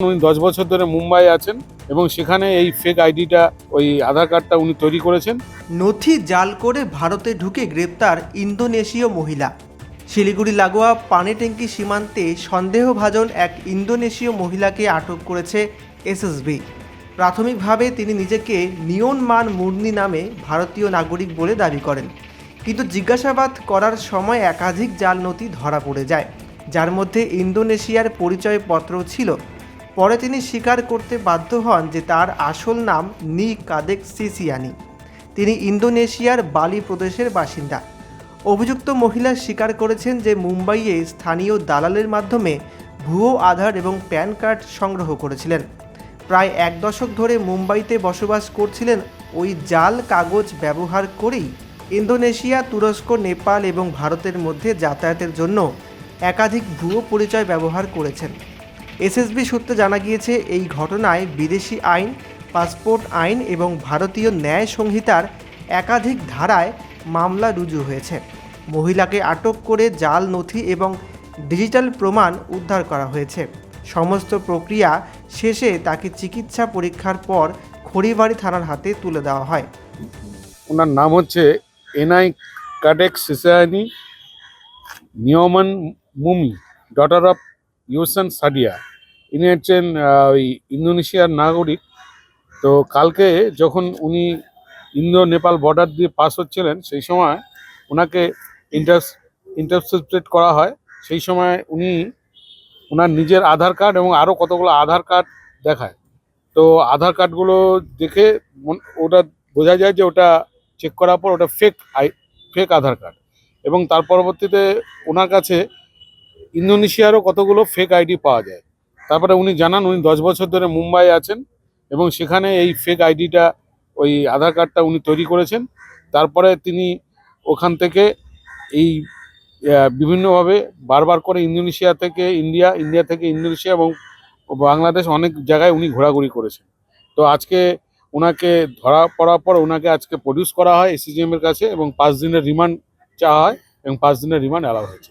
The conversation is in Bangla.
উনি দশ বছর ধরে মুম্বাই আছেন এবং সেখানে এই ফেক আইডিটা ওই আধার কার্ডটা উনি তৈরি করেছেন। নথি জাল করে ভারতে ঢুকে গ্রেপ্তার ইন্দোনেশীয় মহিলা। শিলিগুড়ি লাগোয়া পানিট্যাঙ্কি সীমান্তে সন্দেহভাজন এক ইন্দোনেশীয় মহিলাকে আটক করেছে এসএসবি প্রাথমিকভাবে তিনি নিজেকে নিয়নমান মুর্নি নামে ভারতীয় নাগরিক বলে দাবি করেন। কিন্তু জিজ্ঞাসাবাদ করার সময় একাধিক জাল নথি ধরা পড়ে যায়। যার মধ্যে ইন্দোনেশিয়ার পরিচয়পত্র ছিল। পরে তিনি স্বীকার করতে বাধ্য হন যে তার আসল নাম নি কাদেক সিসিয়ানি। তিনি ইন্দোনেশিয়ার বালি প্রদেশের বাসিন্দা। অভিযুক্ত মহিলা স্বীকার করেছেন যে মুম্বাইয়ে স্থানীয় দালালের মাধ্যমে ভুয়ো আধার এবং প্যান কার্ড সংগ্রহ করেছিলেন। প্রায় এক দশক ধরে মুম্বাইতে বসবাস করছিলেন ওই জাল কাগজ ব্যবহার করেই ইন্দোনেশিয়া, তুরস্ক, নেপাল এবং ভারতের মধ্যে যাতায়াতের জন্য একাধিক ভুয়ো পরিচয় ব্যবহার করেছেন। এসএসবি সূত্রে জানা গিয়েছে, এই ঘটনায় বিদেশি আইন, পাসপোর্ট আইন এবং ভারতীয় ন্যায় সংহিতার একাধিক ধারায় মামলা রুজু হয়েছে। মহিলাকে আটক করে জাল, নথি এবং ডিজিটাল প্রমাণ উদ্ধার করা হয়েছে। সমস্ত প্রক্রিয়া শেষে তাকে চিকিৎসা পরীক্ষার পর খড়িবাড়ি থানার হাতে তুলে দেওয়া হয়। ওনার নাম হচ্ছে এনআই কাডেক নিয়মন মুমি ডটার অফ ইউসান সাডিয়া ইনি হচ্ছেন ওই ইন্দোনেশিয়ার নাগরিক। তো কালকে যখন উনি ইন্দো নেপাল বর্ডার দিয়ে পাস হচ্ছিলেন, সেই সময় ওনাকে ইন্টার ইন্টারসেপ্টেড করা হয়। সেই সময় উনি ওনার নিজের আধার কার্ড এবং আরও কতগুলো আধার কার্ড দেখায়। তো আধার কার্ডগুলো দেখে ওটা বোঝা যায় যে ওটা চেক করার পর ওটা ফেক আই ফেক আধার কার্ড। এবং তার পরবর্তীতে ওনার কাছে ইন্দোনেশিয়ারও কতগুলো ফেক আইডি পাওয়া যায়। তারপরে উনি জানান, উনি দশ বছর ধরে মুম্বাই আছেন এবং সেখানে এই ফেক আইডিটা ওই আধার কার্ডটা উনি তৈরি করেছেন। তারপরে তিনি ওখান থেকে এই বিভিন্নভাবে বারবার করে ইন্দোনেশিয়া থেকে ইন্ডিয়া ইন্ডিয়া থেকে ইন্দোনেশিয়া এবং বাংলাদেশ অনেক জায়গায় উনি ঘোরাঘুরি করেছেন। তো আজকে ওনাকে ধরা পড়ার পর ওনাকে আজকে প্রডিউস করা হয় এসিজিএম এর কাছে এবং পাঁচ দিনের রিমান্ড চাওয়া হয় এবং পাঁচ দিনের রিমান্ড অ্যালাউ হয়েছে।